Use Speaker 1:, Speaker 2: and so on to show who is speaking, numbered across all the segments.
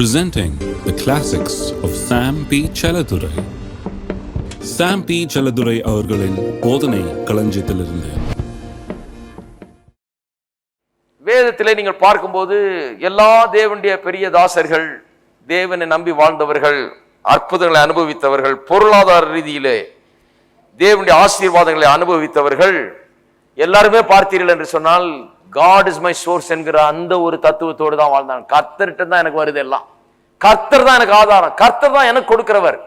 Speaker 1: presenting the classics of Sam P. Chaladurai. Sam P Chelladurai அவர்களின் போதனை களஞ்சியத்திலிருந்து
Speaker 2: வேதத்திலே நீங்கள் பார்க்கும்போது எல்லா தேவனுடைய பெரிய தாசர்கள் தேவனை நம்பி வாழ்ந்தவர்கள் அற்புதங்களை அனுபவித்தவர்கள் பொருளாதார ரீதியிலே தேவனுடைய ஆசீர்வாதங்களை அனுபவித்தவர்கள் எல்லாருமே பார்த்தீர்கள் என்று சொன்னால் காட் இஸ் மை சோர்ஸ் என்கிற அந்த ஒரு தத்துவத்தோடு தான் வாழ்ந்தாங்க கர்த்தர்கிட்ட தான் எனக்கு வருது எல்லாம். கர்த்தர் தான் எனக்கு ஆதாரம். கர்த்தர் தான் எனக்கு கொடுக்கிறவர்.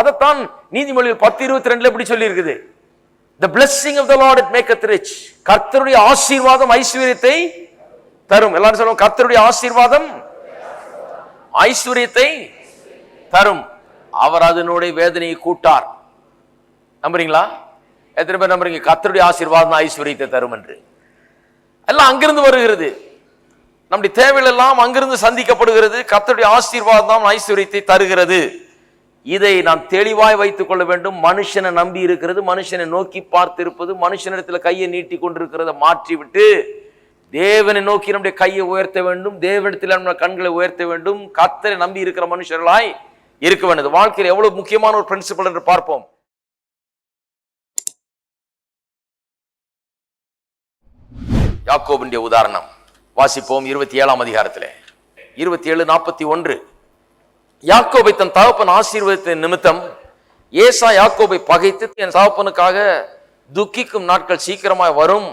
Speaker 2: அதைத்தான் நீதிமொழியில் பத்து இருபத்தி ரெண்டுல எப்படி சொல்லி இருக்குது blessing of the Lord it maketh rich கர்த்தருடைய ஆசீர்வாதம் ஐஸ்வர்யத்தை தரும். எல்லாரும் சொல்லுவோம் கர்த்தருடைய ஆசீர்வாதம் ஐஸ்வர்யத்தை தரும். அவர் அதனுடைய வேதனையை கூட்டார். நம்புறீங்களா? எத்தனை பேர் நம்புறீங்க? கர்த்தருடைய ஆசீர்வாதம் ஐஸ்வர்யத்தை தரும் என்று. எல்லாம் அங்கிருந்து வருகிறது. நம்முடைய தேவைகள் எல்லாம் அங்கிருந்து சந்திக்கப்படுகிறது. கத்தருடைய ஆசீர்வாதம் தான் ஐஸ்வர்யத்தை தருகிறது. இதை நாம் தெளிவாய் வைத்துக் கொள்ள வேண்டும். மனுஷனை நம்பி இருக்கிறது மனுஷனை நோக்கி பார்த்து இருப்பது கையை நீட்டி கொண்டிருக்கிறத மாற்றிவிட்டு தேவனை நோக்கி நம்முடைய கையை உயர்த்த வேண்டும். தேவனிடத்தில் நம்ம கண்களை உயர்த்த வேண்டும். கத்தரை நம்பி இருக்கிற மனுஷர்களாய் இருக்க வேண்டும். வாழ்க்கையில் எவ்வளவு முக்கியமான ஒரு பிரின்சிபல் என்று பார்ப்போம். யாக்கோபின் உதாரணம். வாசிப்போம் இருபத்தி ஏழாம் அதிகாரத்தில். இருபத்தி ஏழு நாற்பத்தி ஒன்று யாக்கோபை தன் தகப்பன் ஆசீர்வதித்த நிமித்தம் ஏசா யாக்கோபை பகைத்து என் தகப்பனுக்காக துக்கிக்கும் நாட்கள் சீக்கிரமாய் வரும்.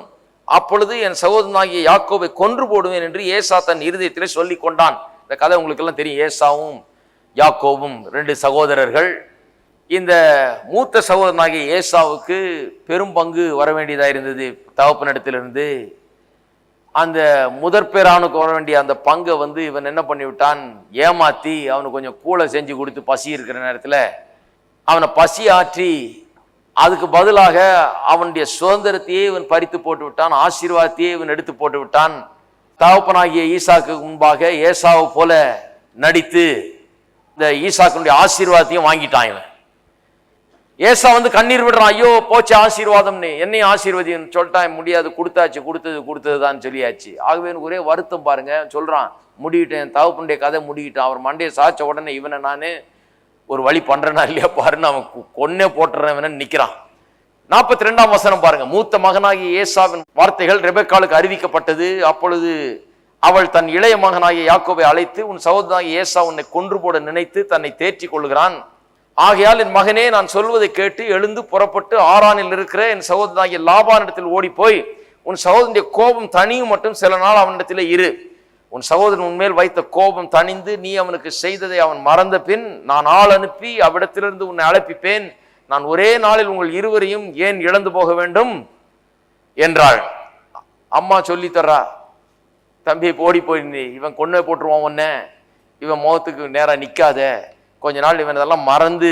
Speaker 2: அப்பொழுது என் சகோதரனாகிய யாக்கோபை கொன்று போடுவேன் என்று ஏசா தன் இருதயத்திலே சொல்லி கொண்டான். இந்த கதை உங்களுக்கு எல்லாம் தெரியும். ஏசாவும் யாக்கோவும் ரெண்டு சகோதரர்கள். இந்த மூத்த சகோதரனாகிய ஏசாவுக்கு பெரும் பங்கு வர வேண்டியதாக இருந்தது தகப்பனிடத்திலிருந்து. அந்த முதற் பேரானுக்கு வர வேண்டிய அந்த பங்கை வந்து இவன் என்ன பண்ணிவிட்டான்? ஏமாத்தி அவனுக்கு கொஞ்சம் கூலை செஞ்சு கொடுத்து பசி இருக்கிற நேரத்தில் அவனை பசி ஆற்றி அதுக்கு பதிலாக அவனுடைய சுதந்திரத்தையே இவன் பறித்து போட்டு விட்டான் ஆசீர்வாதத்தையே இவன் எடுத்து போட்டு விட்டான். தகப்பனாகிய ஈசாக்கு முன்பாக ஏசாவை போல நடித்து இந்த ஈசாக்கனுடைய ஆசீர்வாதத்தையும் வாங்கிட்டான் இவன். ஏசா வந்து கண்ணீர் விடுறான் ஐயோ போச்சு ஆசீர்வாதம்னு. என்னையும் ஆசீர்வதின்னு சொல்லிட்டான் முடியாது கொடுத்தாச்சு கொடுத்தது கொடுத்ததுதான் சொல்லியாச்சு. ஆகவே எனக்கு ஒரே வருத்தம் பாருங்க. சொல்றான் முடிவிட்டேன் தகப்பனுடைய கதை முடிவிட்டான் அவர் மண்டையை சாய்ச்ச உடனே இவனை நான் ஒரு வழி பண்றேனா இல்லையா பாருன்னு அவன் கொன்னே கொன்னே போட்டுறவன் நிக்கிறான். நாற்பத்தி ரெண்டாம் வசனம் பாருங்க. மூத்த மகனாகிய ஏசாவின் வார்த்தைகள் ரெபெக்காலுக்கு அறிவிக்கப்பட்டது. அப்பொழுது அவள் தன் இளைய மகனாகிய யாக்கோவை அழைத்து உன் சகோதரனாகிய ஏசா உன்னை கொன்று போட நினைத்து தன்னை தேற்றிக் கொள்கிறான் ஆகையால் என் மகனே நான் சொல்வதை கேட்டு எழுந்து புறப்பட்டு ஆறானில் இருக்கிற என் சகோதரனாகிய லாபானிடத்தில் ஓடிப்போய் உன் சகோதரனுடைய கோபம் தனியும் மட்டும் சில நாள் அவனிடத்தில் இரு. உன் சகோதரன் உன்மேல் வைத்த கோபம் தணிந்து நீ அவனுக்கு செய்ததை அவன் மறந்த பின் நான் ஆள் அனுப்பி அவ்விடத்திலிருந்து உன்னை அழைப்பிப்பேன். நான் ஒரே நாளில் உங்கள் இருவரையும் ஏன் இழந்து போக வேண்டும்? என்றாள். அம்மா சொல்லி தர்றா தம்பி ஓடி போய் இவன் கொண்டு போட்டுருவான் உன்ன. இவன் முகத்துக்கு நேராக நிற்காத கொஞ்ச நாள் இவன் இதெல்லாம் மறந்து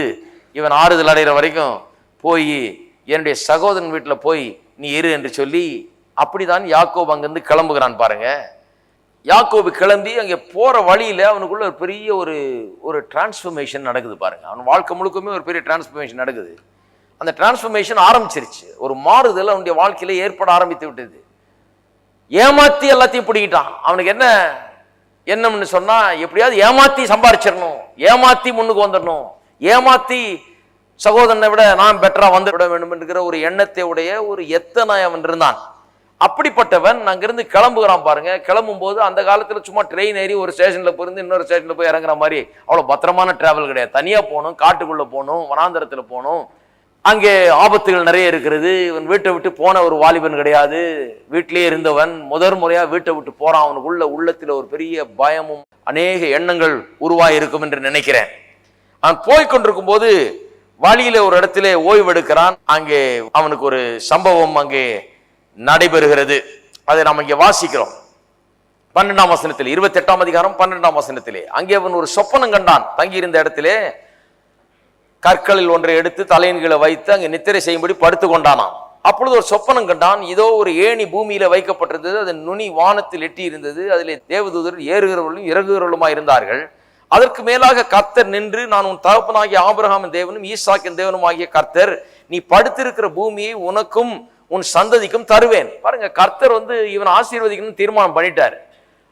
Speaker 2: இவன் ஆறுதல் அடைகிற வரைக்கும் போய் என்னுடைய சகோதரன் வீட்டில் போய் நீ இரு என்று சொல்லி அப்படிதான் யாக்கோப் அங்கேருந்து கிளம்புகிறான் பாருங்க. யாக்கோபு கிளம்பி அங்கே போகிற வழியில் அவனுக்குள்ள ஒரு பெரிய ஒரு ஒரு டிரான்ஸ்ஃபர்மேஷன் நடக்குது பாருங்க. அவன் வாழ்க்கை முழுக்கமே ஒரு பெரிய டிரான்ஸ்ஃபர்மேஷன் நடக்குது. அந்த டிரான்ஸ்ஃபர்மேஷன் ஆரம்பிச்சிருச்சு. ஒரு மாறுதல் அவனுடைய வாழ்க்கையில் ஏற்பட ஆரம்பித்து விட்டது. ஏமாற்றி எல்லாத்தையும் பிடிக்கிட்டான். அவனுக்கு என்ன என்னம்னு சொன்னால் எப்படியாவது ஏமாத்தி சம்பாரிச்சிடணும். ஏமாத்தி முன்னுக்கு வந்துடணும். ஏமாத்தி சகோதரனை விட நான் பெட்டராக வந்து விட வேண்டும் என்கிற ஒரு எண்ணத்தை உடைய ஒரு எத்தனை அவன் இருந்தான். அப்படிப்பட்டவன் அங்கிருந்து கிளம்புகிறான் பாருங்க. கிளம்பும் போது அந்த காலத்தில் சும்மா ட்ரெயின் ஏறி ஒரு ஸ்டேஷனில் போயிருந்து இன்னொரு ஸ்டேஷனில் போய் இறங்குற மாதிரி அவ்வளோ பத்திரமான டிராவல் கிடையாது. தனியாக போகணும் காட்டுக்குள்ளே போகணும் வனாந்தரத்தில் போகணும். அங்கே ஆபத்துகள் நிறைய இருக்கிறது. இவன் வீட்டை விட்டு போன ஒரு வாலிபன் கிடையாது. வீட்டிலேயே இருந்தவன் முதல் முறையாக வீட்டை விட்டு போறான். அவனுக்குள்ள உள்ளத்தில் ஒரு பெரிய பயமும் அநேக எண்ணங்கள் உருவாயிருக்கும் என்று நினைக்கிறேன். அவன் போய்கொண்டிருக்கும் போது வழியில ஒரு இடத்துல ஓய்வெடுக்கிறான் அங்கே அவனுக்கு ஒரு சம்பவம் அங்கே நடைபெறுகிறது. அதை நாம் இங்கே வாசிக்கிறோம். பன்னெண்டாம் வசனத்தில் இருபத்தி எட்டாம் அதிகாரம் பன்னெண்டாம் வசனத்திலே. அங்கே அவன் ஒரு சொப்பனம் கண்டான். தங்கியிருந்த இடத்திலே கற்களில் ஒன்றை எடுத்து தலையின் கீழே வைத்து அங்கே நித்திரை செய்யும்படி படுத்து கொண்டானாம் அப்பொழுது ஒரு சொப்பனம் கண்டான் இதோ ஒரு ஏணி பூமியில வைக்கப்பட்டிருந்தது அதன் நுனி வானத்தில் எட்டி இருந்தது அதிலே தேவதூதர் ஏறுகிறவர்களும் இறங்குகிறவர்களுமா இருந்தார்கள். அதற்கு மேலாக கர்த்தர் நின்று நான் உன் தகப்பனாகிய ஆபிரகாமின் தேவனும் ஈசாக்கின் தேவனும் ஆகிய கர்த்தர் நீ படுத்திருக்கிற பூமியை உனக்கும் உன் சந்ததிக்கும் தருவேன். பாருங்க கர்த்தர் வந்து இவன் ஆசீர்வதிக்கணும்னு தீர்மானம் பண்ணிட்டார்.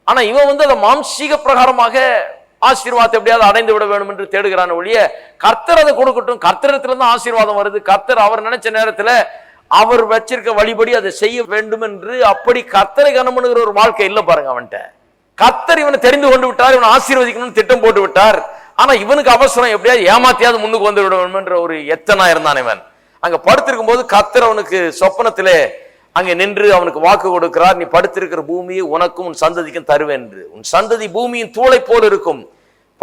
Speaker 2: ஆனா இவன் வந்து அதை மாம்சீக பிரகாரமாக ஆசீர்வாதத்தை எப்படியாவது அடைந்து விட வேண்டும் என்று தேடுகிறான் ஒழிய கர்த்தர் அதை கொடுக்கட்டும். கர்த்தரத்துலேருந்து ஆசீர்வாதம் வருது. கர்த்தர் அவர் நினைச்ச நேரத்தில் அவர் வச்சிருக்க வழிபடி அதை செய்ய வேண்டும் என்று அப்படி கர்த்தரை கனமனுகிற ஒரு வாழ்க்கை இல்லை பாருங்க அவன்கிட்ட. கர்த்தர் இவனை தெரிந்து கொண்டு விட்டார் இவனை ஆசீர்வதிக்கணும்னு திட்டம் போட்டு விட்டார். ஆனா இவனுக்கு அவசரம் எப்படியாவது ஏமாத்தியாவது முன்னுக்கு வந்து விட வேண்டும் என்ற ஒரு எத்தனா இருந்தான் இவன். அங்க படுத்திருக்கும் போது கர்த்தர் அவனுக்கு சொப்பனத்திலே அங்கே நின்று அவனுக்கு வாக்கு கொடுக்கிறார் நீ படுத்திருக்கிற பூமியை உனக்கும் உன் சந்ததிக்கும் தருவேன் என்று. உன் சந்ததி பூமியின் தூளை போல் இருக்கும்.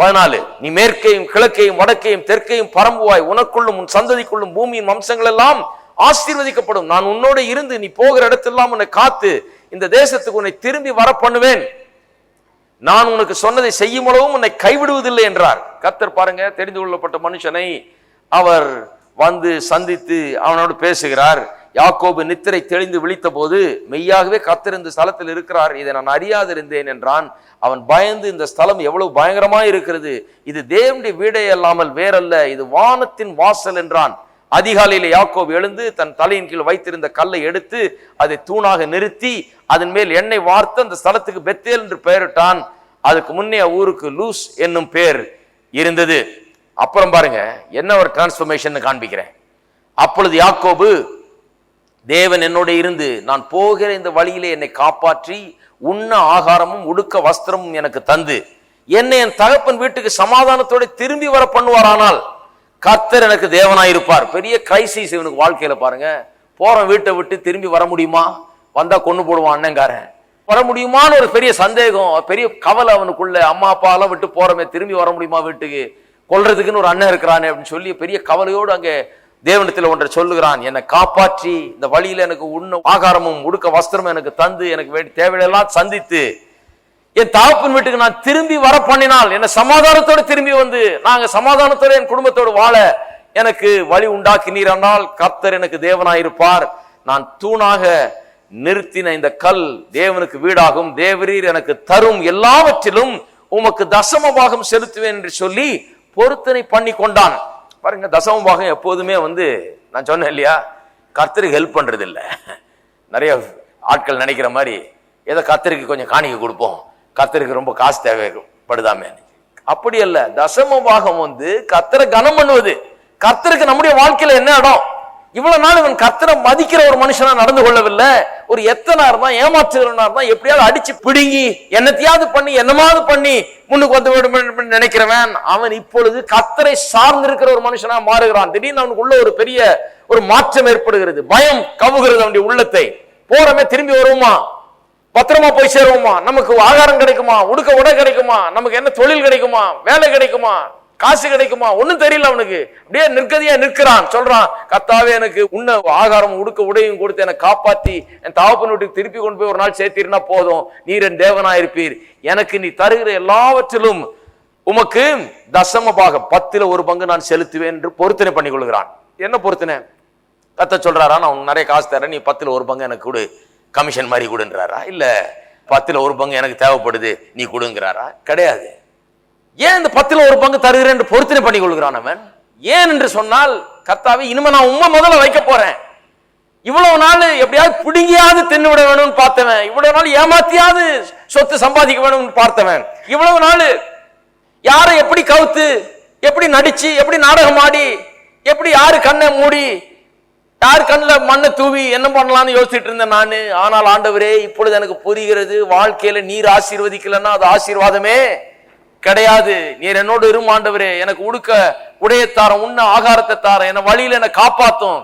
Speaker 2: பதினாலு நீ மேற்கையும் கிழக்கையும் வடக்கையும் தெற்கையும் பரம்புவாய். உனக்குள்ளும் உன் சந்ததிக்குள்ளும் பூமியின் வம்சங்கள் எல்லாம் ஆசீர்வதிக்கப்படும். நான் உன்னோட இருந்து நீ போகிற இடத்தெல்லாம் உன்னை காத்து இந்த தேசத்துக்கு உன்னை திரும்பி வர பண்ணுவேன் நான் உனக்கு சொன்னதை செய்யும் அளவும் உன்னை கைவிடுவதில்லை என்றார். கத்தர் பாருங்க தெரிந்து கொள்ளப்பட்ட மனுஷனை அவர் வந்து சந்தித்து அவனோடு பேசுகிறார். யாக்கோபு நித்திரை தெளிந்து விழித்த போது மெய்யாகவே கத்திருந்து ஸ்தலத்தில் இருக்கிறார் இதை நான் அறியாதிருந்தேன் என்றான். அவன் பயந்து இந்த ஸ்தலம் எவ்வளவு பயங்கரமாக இருக்கிறது இது தேவனுடைய வீடே அல்லாமல் வேறல்ல இது வானத்தின் வாசல் என்றான். அதிகாலையில் யாக்கோபு எழுந்து தன் தலையின் கீழ் வைத்திருந்த கல்லை எடுத்து அதை தூணாக நிறுத்தி அதன் மேல் எண்ணெய் வார்த்து அந்த ஸ்தலத்துக்கு பெத்தேல் என்று பெயரிட்டான். அதுக்கு முன்னே ஊருக்கு லூஸ் என்னும் பேர் இருந்தது. அப்புறம் பாருங்க என்ன ஒரு டிரான்ஸ்ஃபர்மேஷன் காண்பிக்கிறேன். அப்பொழுது யாக்கோபு தேவன் என்னோட இருந்து நான் போகிற இந்த வழியிலே என்னை காப்பாற்றி உண்ண ஆகாரமும் உடுக்க வஸ்திரமும் எனக்கு தந்து. என்னை என் தகப்பன் வீட்டுக்கு சமாதானத்தோட திரும்பி வர பண்ணுவாரானால் கர்த்தர் எனக்கு தேவனாயிருப்பார். பெரிய கிரைசிஸ் இவனுக்கு வாழ்க்கையில பாருங்க. போறோம் வீட்டை விட்டு திரும்பி வர முடியுமா? வந்தா கொண்டு போடுவான் அண்ணங்காரன். வர முடியுமான்னு ஒரு பெரிய சந்தேகம் பெரிய கவலை அவனுக்குள்ள. அம்மா அப்பா எல்லாம் விட்டு போறமே திரும்பி வர முடியுமா வீட்டுக்கு? கொல்றதுக்குன்னு ஒரு அண்ணன் இருக்கிறானே அப்படின்னு சொல்லி பெரிய கவலையோடு அங்கே தேவனத்தில் ஒன்றை சொல்லுகிறான் என்னை காப்பாற்றி இந்த வழியில் எனக்கு உண்ண ஆகாரமும் உடுக்க வஸ்திரமும் எனக்கு தந்து எனக்கு வேண்டி தேவையெல்லாம் சந்தித்து என் தாப்பின் வீட்டுக்கு நான் திரும்பி வர பண்ணினால் என்ன சமாதானத்தோடு திரும்பி வந்து நாங்கள் சமாதானத்தோட என் குடும்பத்தோடு வாழ எனக்கு வழி உண்டாக்கினீரானால் கர்த்தர் எனக்கு தேவனாயிருப்பார். நான் தூணாக நிறுத்தின இந்த கல் தேவனுக்கு வீடாகும். தேவரீர் எனக்கு தரும் எல்லாவற்றிலும் உமக்கு தசமபாகம் செலுத்துவேன் என்று சொல்லி பொருத்தனை பண்ணி கொண்டான் பாருங்க தசம பாகம் எப்போதுமே வந்து நான் சொன்னேன் இல்லையா கர்த்தருக்கு ஹெல்ப் பண்றது இல்லை நிறைய ஆட்கள் நினைக்கிற மாதிரி ஏதோ கர்த்தருக்கு கொஞ்சம் காணிக்க கொடுப்போம். கர்த்தருக்கு ரொம்ப காசு தேவைப்படுதாமே. அப்படி அல்ல தசம பாகம் வந்து கர்த்தரை கனம் பண்ணுவது. கர்த்தருக்கு நம்முடைய வாழ்க்கையில என்ன இடம்? இவ்வளவு நாள் இவன் கத்தனை மதிக்கிற ஒரு மனுஷனா நடந்து கொள்ளவில்லை. ஒரு எத்தனா இருந்தான் ஏமாற்றுகிறனா இருந்தான் எப்படியாவது அடிச்சு பிடுங்கி என்னத்தையாவது பண்ணி என்னமாவது பண்ணி முன்னுக்கு வந்து விடும் நினைக்கிறவன். அவன் இப்பொழுது கத்தரை சார்ந்திருக்கிற ஒரு மனுஷனா மாறுகிறான். திடீர்னு அவனுக்குள்ள ஒரு பெரிய ஒரு மாற்றம் ஏற்படுகிறது. பயம் கவுகிறது அவனுடைய உள்ளத்தை. போறமே திரும்பி வருவோமா? பத்திரமா போய் சேருவோமா? நமக்கு ஆகாரம் கிடைக்குமா? உடுக்க உடை கிடைக்குமா? நமக்கு என்ன தொழில் கிடைக்குமா? வேலை கிடைக்குமா? காசு கிடைக்குமா? ஒன்றும் தெரியல அவனுக்கு. அப்படியே நிற்கதியா நிற்கிறான். சொல்றான் கத்தாவே எனக்கு உன்ன ஆகாரம் உடுக்க உடையும் கொடுத்து என்னை காப்பாத்தி என் தாவப்பன் வீட்டுக்கு திருப்பி கொண்டு போய் ஒரு நாள் சேர்த்தீர்னா போதும். நீர் என் தேவனாயிருப்பீர் எனக்கு நீ தருகிற எல்லாவற்றிலும் உமக்கு தசம பாகம். பத்துல ஒரு பங்கு நான் செலுத்துவேன் என்று பொருத்தனை பண்ணி கொள்கிறான் என்ன பொருத்தனை? கத்த சொல்றாரா நான் உனக்கு நிறைய காசு தரேன். நீ பத்துல ஒரு பங்கு எனக்கு கொடு. கமிஷன் மாதிரி கொடுன்றாரா? இல்லை பத்தில் ஒரு பங்கு எனக்கு தேவைப்படுது. நீ கொடுங்கிறாரா? கிடையாது. ஏன் இந்த பத்தில் ஒரு பங்கு தருகிறேன் என்று பொருத்தனை பண்ணி கொள்கிறான் அவன்? ஏன் என்று சொன்னால் கர்த்தாவே இனிமே நான் உண்மை முதல்ல வைக்க போறேன். இவ்வளவு நாள் எப்படியாவது பிடுங்கியாவது தின்னு விட வேணும்னு பார்த்தவன். இவ்வளவு நாள் ஏமாத்தியாவது சொத்து சம்பாதிக்க வேணும்னு பார்த்தவன். இவ்வளவு நாள் யாரை எப்படி கவுத்து எப்படி நடிச்சு எப்படி நாடகம் ஆடி எப்படி யாரு கண்ணை மூடி யார் கண்ணில் மண்ணை தூவி என்ன பண்ணலாம்னு யோசிச்சுட்டு இருந்தேன் நான். ஆனால் ஆண்டவரே இப்பொழுது எனக்கு புரிகிறது வாழ்க்கையில நீர் ஆசீர்வதிக்கலன்னா அது ஆசீர்வாதமே. கிடையாது. நீர் என்னோடு இருமாண்டவரே எனக்கு உடுக்க உடையத்தாரம் உண்ண ஆகாரத்தை தாரம் என்ன வழியில என்னை காப்பாத்தும்.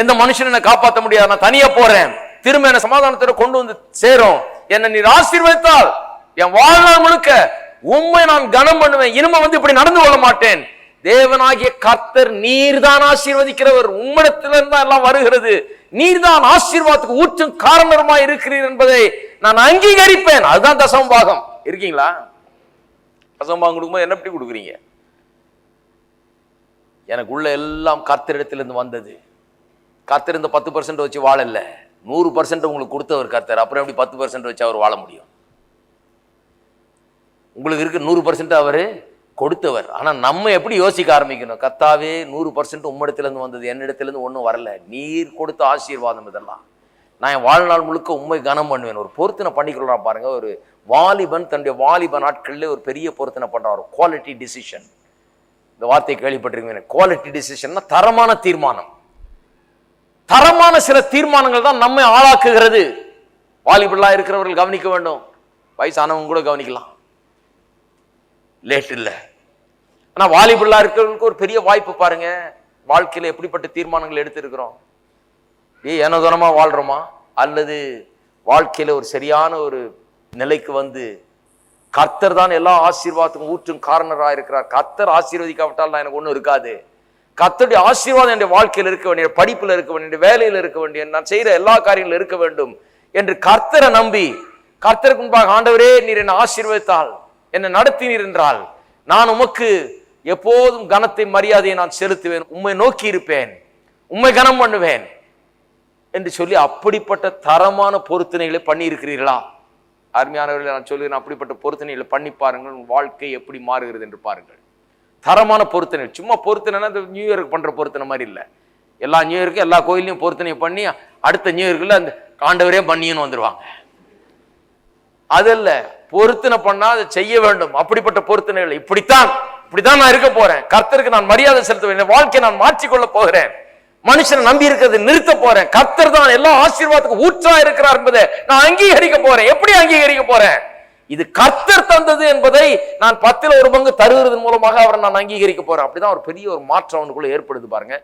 Speaker 2: எந்த மனுஷன் என்னை காப்பாற்ற முடியாது. நான் தனியா போறேன். திரும்ப என்ன சமாதானத்தோட கொண்டு வந்து சேரும். என்னை நீர் ஆசீர்வதித்தால் என் வாழ்நாள் முழுக்க உண்மை நான் கனம் பண்ணுவேன். இனிமே வந்து இப்படி நடந்து கொள்ள மாட்டேன். தேவனாகிய கர்த்தர் நீர்தான் ஆசீர்வதிக்கிறவர். உம்மிடத்திலிருந்து தான் எல்லாம் வருகிறது. நீர்தான் ஆசீர்வாதத்துக்கு ஊற்றும் காரணமாய் இருக்கிறீர் என்பதை நான் அங்கீகரிப்பேன். அதுதான் தசம்பாகம். இருக்கீங்களா? அசம்பாவம் கொடுக்கும்போது என்ன எப்படி கொடுக்குறீங்க? எனக்கு உள்ள எல்லாம் கர்த்தரிடத்திலிருந்து வந்தது. கர்த்தர் இந்த பத்து பர்சன்ட் வச்சு வாழல. நூறு பர்சன்ட் உங்களுக்கு கொடுத்தவர் கர்த்தர். அப்புறம் எப்படி பத்து பர்சன்ட் வச்சு அவர் வாழ முடியும்? உங்களுக்கு இருக்கு நூறு பர்சன்ட் அவர் கொடுத்தவர். ஆனா நம்ம எப்படி யோசிக்க ஆரம்பிக்கணும்? கத்தாவே நூறு பர்சன்ட் உம்மிடத்துலேருந்து வந்தது. என்னிடத்துலேருந்து ஒன்றும் வரல. நீர் கொடுத்த ஆசீர்வாதம் இதெல்லாம். நான் என் வாழ்நாள் முழுக்க உண்மை கனம் பண்ணுவேன். ஒரு பொருத்தனை பண்ணிக்கொள்கிறான் பாருங்கள் ஒரு வாலிபன் தன்னுடைய வாலிப நாட்களில் ஒரு பெரிய பொருத்தனை பண்ணுறான் ஒரு குவாலிட்டி டிசிஷன் இந்த வார்த்தையை கேள்விப்பட்டிருக்கீங்க குவாலிட்டி டிசிஷன்னா தரமான தீர்மானம். தரமான சில தீர்மானங்கள் தான் நம்மை ஆளாக்குகிறது. வாலிபல்லா இருக்கிறவர்கள் கவனிக்க வேண்டும். வயசானவங்க கூட கவனிக்கலாம். லேட் இல்லை. ஆனால் வாலிபல்லா இருக்கிறவங்களுக்கு ஒரு பெரிய வாய்ப்பு பாருங்க. வாழ்க்கையில் எப்படிப்பட்ட தீர்மானங்கள் எடுத்திருக்கிறோம்? ஏ ஏனோதனமா வாழ்கிறோமா அல்லது வாழ்க்கையில் ஒரு சரியான ஒரு நிலைக்கு வந்து கர்த்தர் தான் எல்லா ஆசீர்வாதத்துக்கும் ஊற்றும் காரணராக இருக்கிறார். கர்த்தர் ஆசீர்வதிக்காவிட்டால் நான் எனக்கு ஒன்றும் இருக்காது. கர்த்தருடைய ஆசீர்வாதம் என்னுடைய வாழ்க்கையில் இருக்க வேண்டிய படிப்பில் இருக்க வேண்டிய வேலையில் இருக்க வேண்டிய நான் செய்கிற எல்லா காரியங்களும் இருக்க வேண்டும் என்று கர்த்தரை நம்பி கர்த்தருக்கு முன்பாக ஆண்டவரே நீர் என்னை ஆசீர்வதித்தால் என்னை நடத்தினீர் என்றால் நான் உமக்கு எப்போதும் கனத்தை மரியாதையை நான் செலுத்துவேன். உண்மை நோக்கி இருப்பேன். உண்மை கனம் பண்ணுவேன். என்று சொல்லி அப்படிப்பட்ட தரமான பொருத்தனைகளை பண்ணியிருக்கிறீர்களா? அருமையானவர்களை நான் சொல்லுகிறேன் அப்படிப்பட்ட பொருத்தனைகளை பண்ணி பாருங்கள் உங்கள் வாழ்க்கை எப்படி மாறுகிறது என்று பாருங்கள். தரமான பொருத்தனை சும்மா பொருத்தனைனா இந்த நியூ இயருக்கு பண்ணுற பொருத்தனை மாதிரி இல்லை. எல்லா நியூ இயருக்கும் எல்லா கோயிலையும் பொருத்தனை பண்ணி அடுத்த நியூ இயர்க்குள்ள அந்த ஆண்டவரே பண்ணின்னு வந்துடுவாங்க அதில் பொருத்தனை பண்ணால் அதை செய்ய வேண்டும். அப்படிப்பட்ட பொருத்தனைகள் இப்படித்தான் இப்படித்தான் நான் இருக்க போறேன். கர்த்தருக்கு நான் மரியாதை செலுத்த வேண்டும். வாழ்க்கையை நான் மாற்றிக்கொள்ள போகிறேன். மனுஷனை நம்பி இருக்கிறது நிறுத்த போறேன். கத்தர் தான் எல்லா ஆசீர்வாதத்துக்கு ஊற்றா இருக்கிறார் என்பதை நான் அங்கீகரிக்க போறேன். எப்படி அங்கீகரிக்க போறேன்? இது கர்த்தர் தந்தது என்பதை நான் பத்தில் ஒரு பங்கு தருகிறதன் மூலமாக அவரை நான் அங்கீகரிக்க போறேன். அப்படிதான் ஒரு பெரிய ஒரு மாற்றம் அவனுக்குள்ள ஏற்படுது பாருங்க.